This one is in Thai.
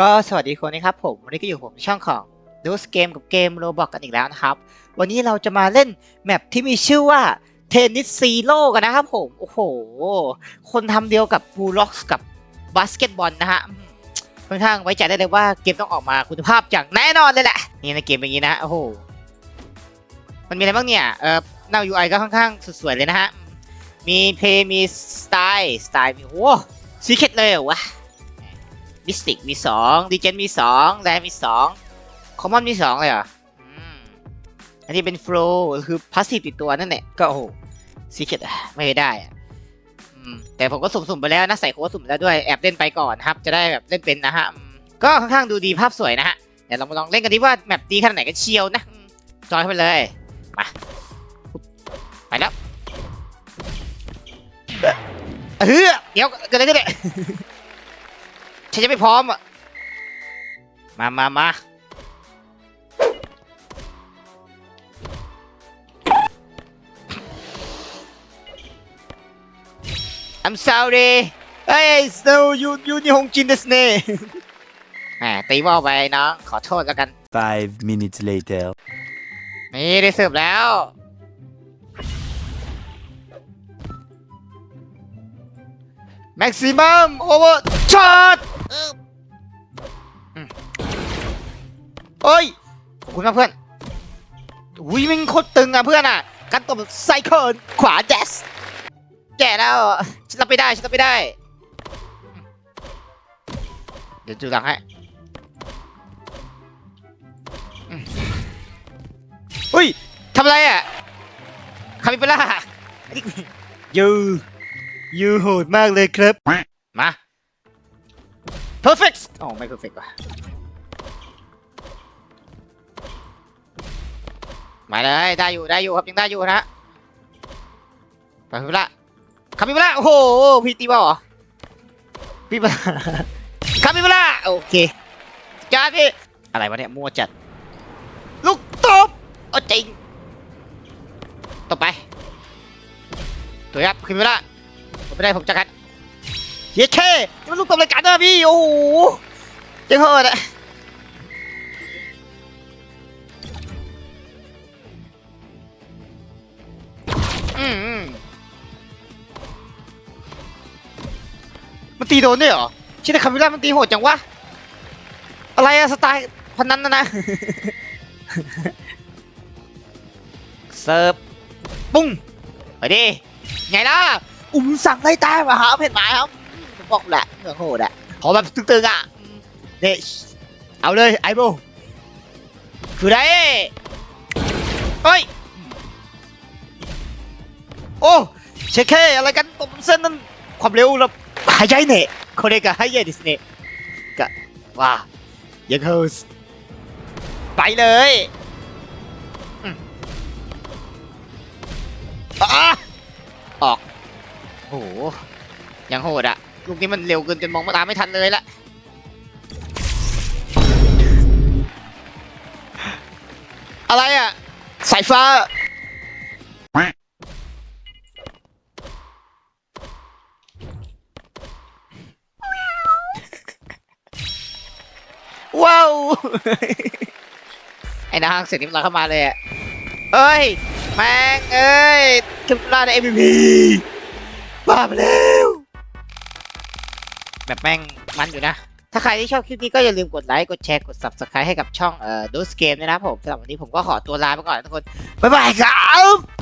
ก็สวัสดีคนนะครับผม วันนี้ก็อยู่ผมช่องของดูสเกมกับเกมโรบอกกันอีกแล้วนะครับ วันนี้เราจะมาเล่นแมปที่มีชื่อว่าเทนนิสซีโร่กันนะครับผม โอ้โห คนทำเดียวกับบูล็อกกับบาสเกตบอลนะฮะค่อนข้างไว้ใจได้เลยว่าเกมต้องออกมาคุณภาพอย่างแน่นอนเลยแหละ นี่ในเกมเป็นอย่างนี้นะโอ้โห มันมีอะไรบ้างเนี่ยเออหน้า UI ก็ค่อนข้างสวยๆเลยนะฮะมีเพย์มีสไตล์สไตล์มีโอ้ซีเคทเลยเหรอวะ มิสติกมีสองดีเจนมีสองแรมีสองคอมมอนมีสองเลยเหรออืมอันนี้เป็นโฟล์คือพาสซีฟติดตัวนั่นแหละก็โอ้โหซีเคทไม่ได้อะอืมแต่ผมก็สุ่มๆไปแล้วนะใส่โค้ดสุ่มไปแล้วด้วยแอบเล่นไปก่อนนะครับ จะได้แบบเล่นเป็นนะฮะอืมก็ค่อนข้างดูดีภาพสวยนะฮะเดี๋ยวเรามาลองเล่นกันดีว่าแมปดีขนาดไหนกันเชียวนะอืมจอยเข้าไปเลยมาไปแล้วเฮ้ยเดี๋ยวเกิดอะไรขึ้นเนี่ย ฉันยังไม่พร้อมอะ มามามา I'm sorry เฮ้ย Snow ยูยูนิฮงจินเดสเน่แหมตีว่าไปน้องขอโทษแล้วกัน Five minutes later. นี่ได้เสิร์ฟแล้ว แม็กซิมัมโอเวอร์ช็อต เอ้ย ขอบคุณมากเพื่อนอุ้ยมันโคตรตึงอะเพื่อนอะการตบไซเคิลขวาแจสแก่แล้ว ฉันรับไม่ได้ ฉันรับไม่ได้ เดี๋ยวจูหลังให้เฮ้ยทำอะไรอะ คามิเปล่ายูยูโหดมากเลยครับ มา อ๋อไม่ perfect ว่ะมาเลยได้อยู่ได้อยู่ครับยังได้อยู่นะคามิเปล่าคามิเปล่าโอ้โหพี่ตีบอลเหรอพี่ปะคามิเปล่าโอเคจ้าพี่อะไรวะเนี่ยมั่วจัด ลูกตบเอาจริงต่อไปตัวยับขึ้นไปละผมไม่ได้ผมจัดการเย้เช่นี่มันลูกตบรายการนะพี่โอ้โห จ๊งเหอะนะอืมอืมมันตีโดนด้วยเหรอชิดคามิล่ามันตีโหดจังวะ อะไรอะสไตล์พนันนะนะเสิร์ฟปุ้งไปดิไงล่ะ อุ้มสั่งไล่ตายมาหาเพชรหมายครับผมบอกแหละเหงื่อโหดอะขอแบบตึงๆอะ เนี่ยเอาเลยไอโบคือได้เฮ้ย โอ้เชคเคอะไรกันตบเส้นนั้นความเร็วเราหายใจเนี่ยこれが速いですねกะว่ายังเฮสไปเลยอืมอ่ะออก โอ้โห ยังโหดอะลูกนี้มันเร็วเกินจนมองตามไม่ทันเลยละ อะไรอะสายฟ้า ว้าว ไอ้นางเสร็จนี้มันเข้ามาเลยอะเอ้ย แม่ง เอ้ยคิมลาใน MVP บ้าไปแล้วแบบแม่งมันอยู่นะ ถ้าใครที่ชอบคลิปนี้ก็อย่าลืมกดไลค์ กดแชร์ กด subscribe ให้กับช่องเอ่อดูสเกมนะครับผมสำหรับวันนี้ผมก็ขอตัวลาไปก่อนนะทุกคน บ๊ายบายครับ